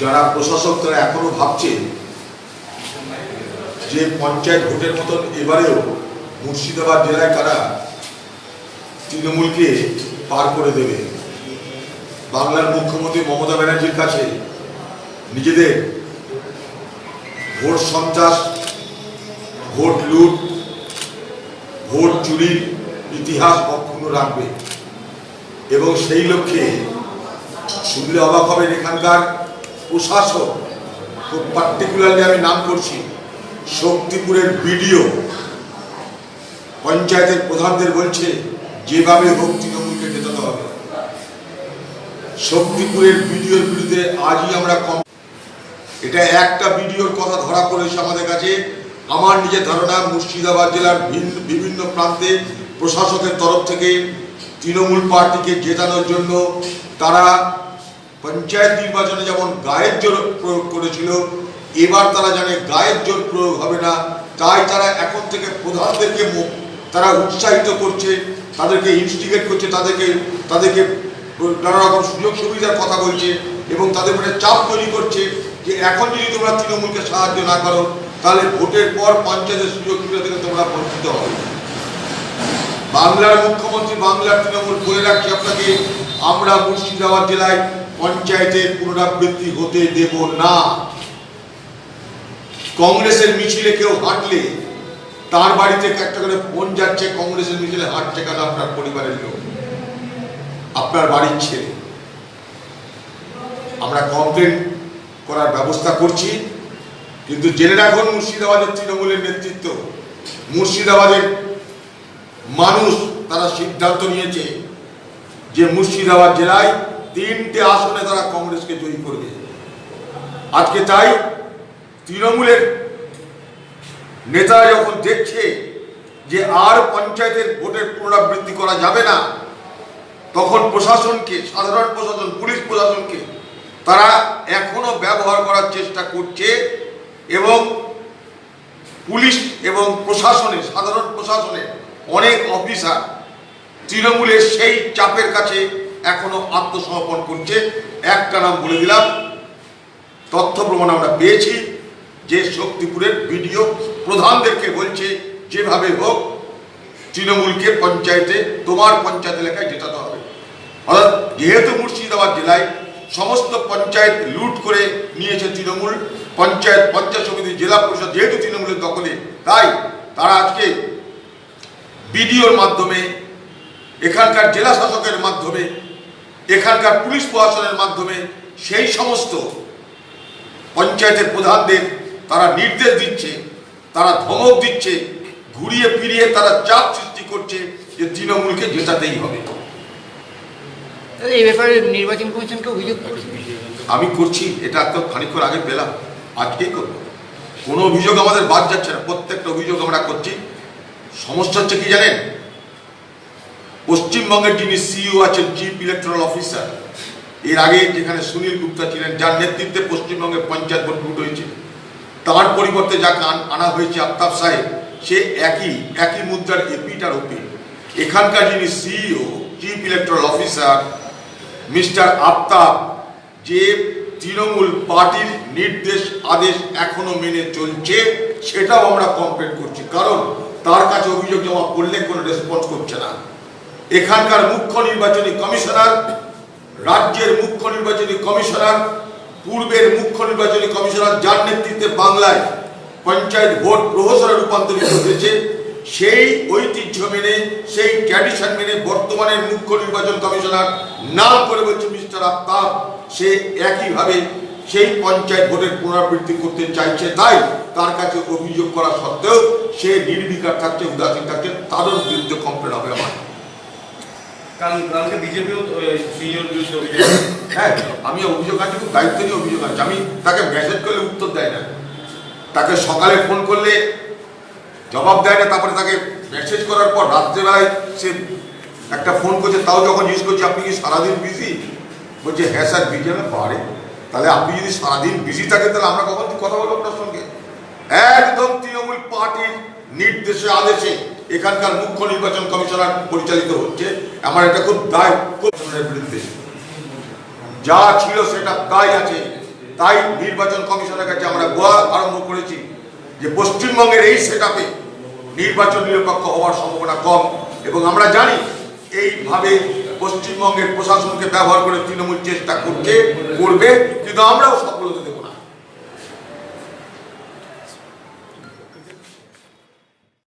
যারা প্রশাসক তারা এখনও ভাবছে যে পঞ্চায়েত ভোটের মতন এবারেও মুর্শিদাবাদ জেলায় তারা তৃণমূলকে পার করে দেবে? বাংলার মুখ্যমন্ত্রী মমতা ব্যানার্জির কাছে নিজেদের ভোট সন্ত্রাস, ভোট লুট, ভোট চুরির ইতিহাস অক্ষুণ্ণ রাখবে। এবং সেই লক্ষ্যে শুনলে অবাক হবেন এখানকার প্রশাসক খুব পার্টিকুলারলি আমি নাম করছি, শক্তিপুরের বিডিও, পঞ্চায়েতের প্রধানদের বলছে, যেভাবে হোক তৃণমূলকে জেতাতে হবে। শক্তিপুরের বিডিওর বিরুদ্ধে আজই আমরা কম এটা একটা ভিডিওর কথা ধরা পড়েছে আমাদের কাছে। আমার নিজের ধারণা, মুর্শিদাবাদ জেলার ভিন্ন- বিভিন্ন প্রান্তে প্রশাসকের তরফ থেকে তৃণমূল পার্টিকে জেতানোর জন্য তারা পঞ্চায়েত নির্বাচনে যেমন গায়ের জোর প্রয়োগ করেছিল, এবার তারা জানে গায়ের জোর প্রয়োগ হবে না। তাই তারা এখন থেকে প্রধানদেরকে তারা উৎসাহিত করছে, তাদেরকে ইনস্টিগেট করছে, তাদেরকে তাদেরকে নানা রকম সুযোগ সুবিধার কথা বলছে এবং তাদের মনে চাপ তৈরি করছে যে এখন যদি তোমরা তৃণমূলকে সাহায্য না করো, তাহলে ভোটের পর পঞ্চায়েতের সুযোগ সুবিধা থেকে তোমরা বঞ্চিত হবে। বাংলার মুখ্যমন্ত্রী বাংলার তৃণমূল বলে রাখছি আপনাকে, আমরা মুর্শিদাবাদ জেলায় পঞ্চায়েতের পুনরাবৃত্তি হতে দেব না। কংগ্রেসের মিছিলে কেউ হাঁটলে তার বাড়িতে একটা করে ফোন যাচ্ছে, কংগ্রেসের মিছিলে হাঁটছে কেন আপনার পরিবারের লোক? আপনার বাড়ির ছেলে। আমরা কমপ্লেন করার ব্যবস্থা করছি, কিন্তু জেনে রাখুন মুর্শিদাবাদের তৃণমূলের নেতৃত্ব। মুর্শিদাবাদের মানুষ তারা সিদ্ধান্ত নিয়েছে যে মুর্শিদাবাদ জেলায় তিনটে আসনে তারা কংগ্রেসকে জয়ী করবে আজকে তাই তৃণমূলের নেতারা যখন দেখছে যে আর পঞ্চায়েতের ভোটের পুনরাবৃত্তি করা যাবে না, তখন প্রশাসনকে, সাধারণ প্রশাসন, পুলিশ প্রশাসনকে তারা এখনও ব্যবহার করার চেষ্টা করছে এবং পুলিশ এবং প্রশাসনের সাধারণ প্রশাসনের অনেক অফিসার তৃণমূলের সেই চাপের কাছে এখনও আত্মসমর্পণ করছে। একটা নাম বলে দিলাম। তথ্য প্রমাণ আমরা পেয়েছি যে শক্তিপুরের বিডিও প্রধানদেরকে বলছে, যেভাবে হোক তৃণমূলকে পঞ্চায়েতে, তোমার পঞ্চায়েত এলাকায় জেতাতে হবে। অর্থাৎ যেহেতু মুর্শিদাবাদ জেলায় সমস্ত পঞ্চায়েত লুট করে নিয়েছে তৃণমূল, পঞ্চায়েত পঞ্চায়েত সমিতি, জেলা পরিষদ যেহেতু তৃণমূলের দখলে, তাই তারা আজকে বিডিওর মাধ্যমে, এখানকার জেলা শাসকের মাধ্যমে এখানকার পুলিশ প্রশাসনের মাধ্যমে সেই সমস্ত পঞ্চায়েতের প্রধানদের তারা নির্দেশ দিচ্ছে তারা ধমক দিচ্ছে ঘুরিয়ে ফিরিয়ে তারা চাপ সৃষ্টি করছে যে তৃণমূলকে জেতাতেই হবে। এই ব্যাপারে নির্বাচন কমিশনকে অভিযোগ আমি করছি এটা একদম খানিক্ষণ আগে পেলাম আজকেই করব। কোনো অভিযোগ আমাদের বাদ যাচ্ছে না প্রত্যেকটা অভিযোগ আমরা করছি। সমস্যা হচ্ছে কি জানেন? পশ্চিমবঙ্গের যিনি সিইও আছেন চিফ ইলেকট্রাল অফিসার এর আগে যেখানে সুনীল গুপ্তা ছিলেন, যার নেতৃত্বে পশ্চিমবঙ্গের পঞ্চায়েত ভোট ভোট হয়েছে। তার পরিবর্তে যাকে আন- আনা হয়েছে আফতাব সাহেব, সে একই একই মুদ্রার এপিট আর ওপিট এখানকার যিনি CEO chief electoral officer mister Aftab, যে তৃণমূল পার্টির নির্দেশ, আদেশ এখনও মেনে চলছে, সেটাও আমরা কমপ্লেন করছি। কারণ তার কাছে অভিযোগ জমা করলে কোনো রেসপন্স করছে না। এখানকার মুখ্য নির্বাচনী কমিশনার, রাজ্যের মুখ্য নির্বাচনী কমিশনার, পূর্বের মুখ্য নির্বাচনী কমিশনার যার নেতৃত্বে বাংলায় পঞ্চায়েত ভোট প্রহসনে রূপান্তরিত হয়েছে, সেই ঐতিহ্য মেনে, সেই ট্র্যাডিশন মেনে বর্তমানের মুখ্য নির্বাচন কমিশনার নাম করে বলছে মিস্টার আফতাব। সে একইভাবে সেই পঞ্চায়েত ভোটের পুনরাবৃত্তি করতে চাইছে, তাই তার কাছে অভিযোগ করা সত্ত্বেও সে নির্বিকার থাকছে, উদাসীন থাকছে তাদের বিরুদ্ধে কমপ্লেন হবে আমার। কাল কালকে বিজেপিও সিনিয়র বিরুদ্ধে হ্যাঁ আমি অভিযোগ আছে, খুব দায়িত্ব নিয়ে অভিযোগ আছে। আমি তাকে মেসেজ করলে উত্তর দেয় না। তাকে সকালে ফোন করলে জবাব দেয় না, তারপরে তাকে মেসেজ করার পর রাত্রেবেলায় সে একটা ফোন করছে, তাও যখন জিজ্ঞেস করছি, আপনি কি সারাদিন বিজি বলছে হ্যাঁ স্যার বিজি পারে তাহলে আপনি যদি সারাদিন বিজি থাকেন, তাহলে আমরা কখন কথা বলব আপনার সঙ্গে? একদম তৃণমূল পার্টির নির্দেশে, আদেশে এখানকার মুখ্য নির্বাচন কমিশনার পরিচালিত হচ্ছে। আমার এটা খুব দায়, খুব বিরুদ্ধে। যা ছিল সেটা তাই আছে। তাই নির্বাচন কমিশনের কাছে আমরা গোয়া আরম্ভ করেছি যে পশ্চিমবঙ্গের এই সেট নির্বাচন নিরপেক্ষ হওয়ার সম্ভাবনা কম। এবং আমরা জানি এইভাবে পশ্চিমবঙ্গের প্রশাসনকে ব্যবহার করে তৃণমূল চেষ্টা করছে, করবে। কিন্তু আমরাও